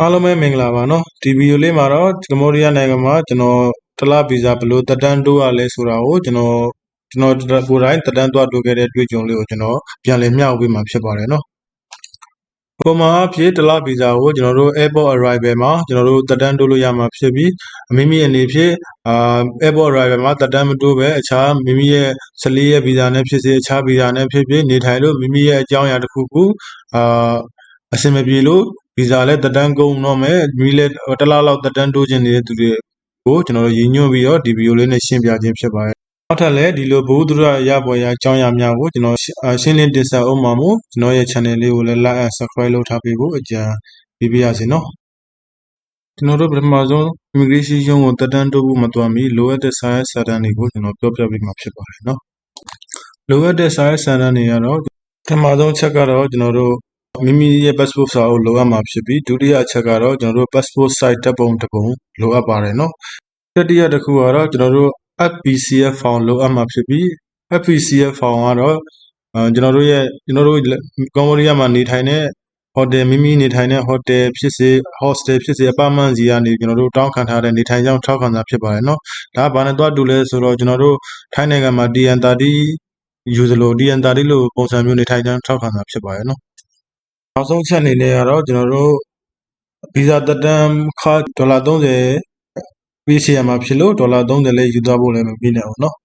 အားလုံးပဲမင်္ဂလာပါနော်ဒီဗီဒီယိုလေးမှာတော့ကမ္ဘောဒီးယားနိုင်ငံမှာကျွန်တော်တလဗီဇာဘယ်လိုတက်တန်းတိုးရလဲဆိုတာကိုကျွန်တော်ကျွန်တော်ကိုယ်တိုင်တက်တန်းသွားတိုးခဲ့တဲ့တွေ့ကြုံလေးကိုကျွန်တော်ပြန်လည်မျှဝေပေးမှာဖြစ်ပါတယ်နော်ပုံမှန်အဖြစ်တလဗီဇာကိုကျွန်တော်တို့ airport arrival မှာကျွန်တော်တို့တက်တန်းတိုးလို့ရမှာဖြစ်ပြီးမိမိအနေဖြင့်အာ airport arrival မှာတက်တန်းမတိုးပဲအခြားမိမိရဲ့14ရက်ဗီဇာနဲ့ဖြစ်စေအခြားဗီဇာနဲ့ဖြစ်ဖြစ်နေထိုင်လို့မိမိရဲ့အကြောင်းအရာတစ်ခုခုအာအဆင်မပြေလို့ ဗီဇာလည်းတက်တန်းကုန်တော့မယ်မိလည်းတစ်လားလောက်တက်တန်းတိုးခြင်းနေတဲ့သူတွေကိုကျွန်တော်တို့ရည်ညွှန်းပြီးတော့ဒီဗီဒီယိုလေးနဲ့ရှင်းပြခြင်းဖြစ်ပါတယ်နောက်ထပ်လည်းဒီလိုဘုဒ္ဓရရပေါ်ရအကြောင်းအရာများကိုကျွန်တော်ရှင်းလင်းတင်ဆက်အောင်ပါမို့ကျွန်တော်ရဲ့ channel လေးကိုလည်း like and subscribe လုပ်ထားပေးဖို့အကြံပေးပါရစေနော်ကျွန်တော်တို့ပထမဆုံး immigration ရုံးကိုတက်တန်းတိုးဖို့မတော်မီလိုအပ်တဲ့စာရွက်စာတမ်းတွေကိုကျွန်တော်ပြောပြပေးမှာဖြစ်ပါတယ်နော်လိုအပ်တဲ့စာရွက်စာတမ်းတွေကတော့ပထမဆုံးချက်ကတော့ကျွန်တော်တို့ မိမိရဲ့ passport စာအုပ်လိုအပ်မှာဖြစ်ပြီးဒုတိယအချက်ကတော့ကျွန်တော်တို့ passport size ဓာတ်ပုံတစ်ပုံလိုအပ်ပါတယ်နော်တတိယတစ်ခုကတော့ကျွန်တော်တို့ FPCF form လိုအပ်မှာဖြစ်ပြီး FPCF form ကတော့ကျွန်တော်တို့ရဲ့ကျွန်တော်တို့ကမ္ဘောဒီးယားမှာနေထိုင်တဲ့ဟိုတယ်မိမိနေထိုင်တဲ့ဟိုတယ်ဖြစ်စေ hostel ဖြစ်စေအပါမန်စီကနေကျွန်တော်တို့တောင်းခံထားတဲ့နေထိုင်ကြောင်းထောက်ခံစာဖြစ်ပါတယ်နော်ဒါကဘာနဲ့တွားတူလဲဆိုတော့ကျွန်တော်တို့ထိုင်းနိုင်ငံမှာ DN30 ယူသလို DN30 လို့ပုံစံမျိုးနေထိုင်ကြောင်းထောက်ခံစာဖြစ်ပါတယ်နော် နောက်ဆုံးချက်အနေနဲ့ကတော့ကျွန်တော်တို့ဗီဇာတက်တမ်းခါဒေါ်လာ30ပေးစီရမှာဖြစ်လို့ဒေါ်လာ30လေးယူသွားဖို့လည်းမပြီးနိုင်ဘူးเนาะ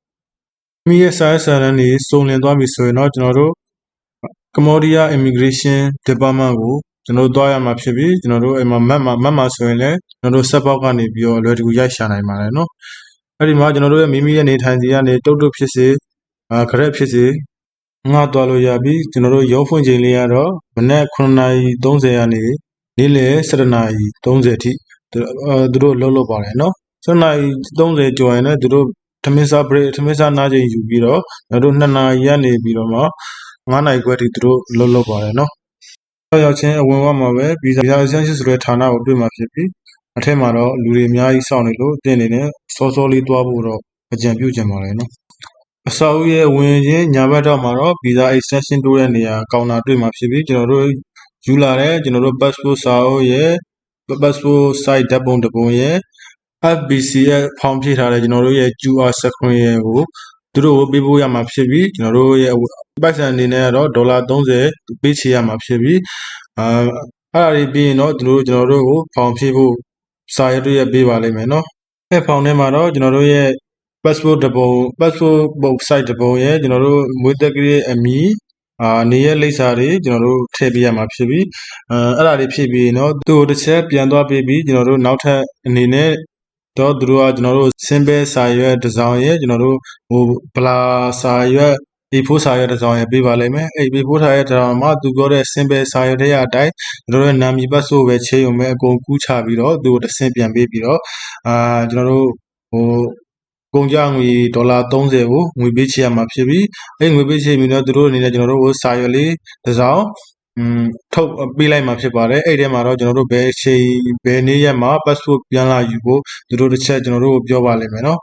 မိရဲ့စာရေးစာတမ်းတွေစုံလင်သွားပြီဆိုရင်တော့ကျွန်တော်တို့ကမ္ဘောဒီးယား immigration department ကိုကျွန်တော်တို့သွားရမှာဖြစ်ပြီးကျွန်တော်တို့အိမ်မှာမတ်မှာမတ်မှာဆိုရင်လည်းကျွန်တော်တို့ဆက်ပေါက်ကနေပြီးတော့အလွယ်တကူရိုက်ရှာနိုင်ပါတယ်เนาะအဲ့ဒီမှာကျွန်တော်တို့ရဲ့မိမိရဲ့နေထိုင်စီကနေတုတ်တုတ်ဖြစ်စေအာခရက်ဖြစ်စေ ငှားသွားလို့ရပြီကျွန်တော်တို့ရုံးဖွင့်ချိန်လေးကတော့မနက်9:30ကနေနေ့လယ်7:30အထိသူတို့လှုပ်လှုပ်ပါတယ်နော်7:30ကျော်ရင်လည်းသူတို့ထမင်းစား break ထမင်းစားနားချိန်ယူပြီးတော့ကျွန်တော်တို့2နာရီကနေပြီးတော့မှ9နာရီခွဲထိသူတို့လှုပ်လှုပ်ပါတယ်နော်ရောက်ချင်းအဝင်ဝမှာပဲဗီဇာဗီဇာအစမ်းရှိဆိုတဲ့ဌာနကိုတွေ့မှာဖြစ်ပြီးအထက်မှာတော့လူတွေအများကြီးစောင့်နေလို့တင်းနေနဲ့စောစောလေးသွားဖို့တော့အကြံပြုချင်ပါတယ်နော် အဆောက်အဦရဲ့ဝင်ချင်းညာဘက်တော့မှာတော့ visa extension တိုးတဲ့နေရာကောင်တာတွေ့မှာဖြစ်ပြီးကျွန်တော်တို့ယူလာတဲ့ကျွန်တော်တို့ passport စာအုပ်ရဲ့ passport size ဓာတ်ပုံတစ်ပုံရဲ့ FBC ရဲ့ form ဖြည့်ထားတဲ့ကျွန်တော်တို့ရဲ့ QR screen ရဲ့ကိုသူတို့ကိုပေးဖို့ရမှာဖြစ်ပြီးကျွန်တော်တို့ရဲ့ပိုက်ဆံအနေနဲ့ကတော့ဒေါ်လာ30ပေးချေရမှာဖြစ်ပြီးအာအဲ့ဒါတွေပြီးရင်တော့သူတို့ကျွန်တော်တို့ကို form ဖြည့်ဖို့စာရွက်တွေရပေးပါလိမ့်မယ်နော်အဲ့ form ထဲမှာတော့ကျွန်တော်တို့ရဲ့ passport တပုံ passport book site တပုံရဲ့ကျွန်တော်တို့မွေးသက်ကလေးအမီအာနေရလိပ်စာတွေကျွန်တော်တို့ထည့်ပေးရမှာဖြစ်ပြီးအဲအဲ့ဒါတွေဖြည့်ပြီးရင်တော့သူ့ကိုတစ်ချက်ပြန်သွားပေးပြီးကျွန်တော်တို့နောက်ထပ်အနေနဲ့တော့သူတို့ကကျွန်တော်တို့စင်ပဲစာရွက်တစ်စောင်ရဲ့ကျွန်တော်တို့ဟိုဗလာစာရွက် A4 စာရွက်တစ်စောင်ရပေးပါလိမ့်မယ်အဲ့ A4 စာရွက်တစ်စောင်မှာသူပြောတဲ့ simple စာရွက်တွေအတိုင်းကျွန်တော်တို့နာမည်ပတ်ဆိုပဲချိန်ုံပဲအကုန်ကူးချပြီးတော့သူ့ကိုတစ်ဆင့်ပြန်ပေးပြီးတော့အာကျွန်တော်တို့ဟို ကုန်ကြငွေဒေါ်လာ30ကိုငွေပေးချေရမှာဖြစ်ပြီးအဲ့ငွေပေးချေပြီးတော့သူတို့အနေနဲ့ကျွန်တော်တို့ကိုစာရွက်လေးတစ်စောင်อืมထုတ်ပေးလိုက်မှာဖြစ်ပါတယ်အဲ့ဒီထဲမှာတော့ကျွန်တော်တို့ဘယ်အချိန်ဘယ်နေ့ရက်မှာ passport ပြန်လာယူဖို့သူတို့တစ်ချက်ကျွန်တော်တို့ကိုပြောပါလိမ့်မယ်เนาะ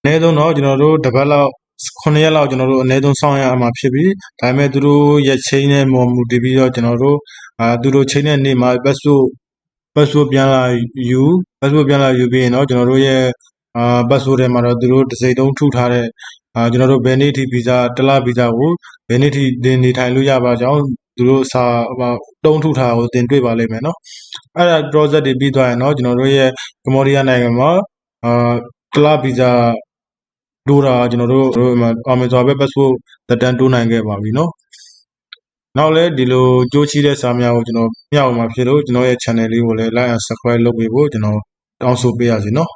အနည်းဆုံးတော့ကျွန်တော်တို့တစ်ပတ်လောက်9ရက်လောက်ကျွန်တော်တို့အနည်းဆုံးစောင့်ရမှာဖြစ်ပြီးဒါပေမဲ့သူတို့ရက်ချိန်နဲ့မမူတည်ပြီးတော့ကျွန်တော်တို့အာသူတို့ချိန်တဲ့နေ့မှာ passport passport ပြန်လာယူ passport ပြန်လာယူပြီးရင်တော့ကျွန်တော်တို့ရဲ့ အာဘတ်ဆိုးထဲမှာတော့သူတို့တစ်စိမ့်လုံးထုထားတဲ့အာကျွန်တော်တို့ဘယ်နေ့ထိဗီဇာတစ်လဗီဇာကိုဘယ်နေ့ထိတင်နေထိုင်လို့ရပါကြောင်းသူတို့စာတုံးထုထားကိုတင်တွေ့ပါလိမ့်မယ်နော်အဲ့ဒါ project တွေပြီးသွားရင်တော့ကျွန်တော်တို့ရဲ့ကမ္ဘောဒီးယားနိုင်ငံမှာအာတစ်လဗီဇာတို့တာကျွန်တော်တို့တို့မှာအမေဇော်ပဲ passport တက်တန်းတိုးနိုင်ခဲ့ပါပြီနော်နောက်လည်းဒီလိုကြိုးချီးတဲ့စာများကိုကျွန်တော်မျှဝေမှာဖြစ်လို့ကျွန်တော်ရဲ့ channel လေးကိုလည်း like and subscribe လုပ်ပေးဖို့ကျွန်တော်တောင်းဆိုပေးရစီနော်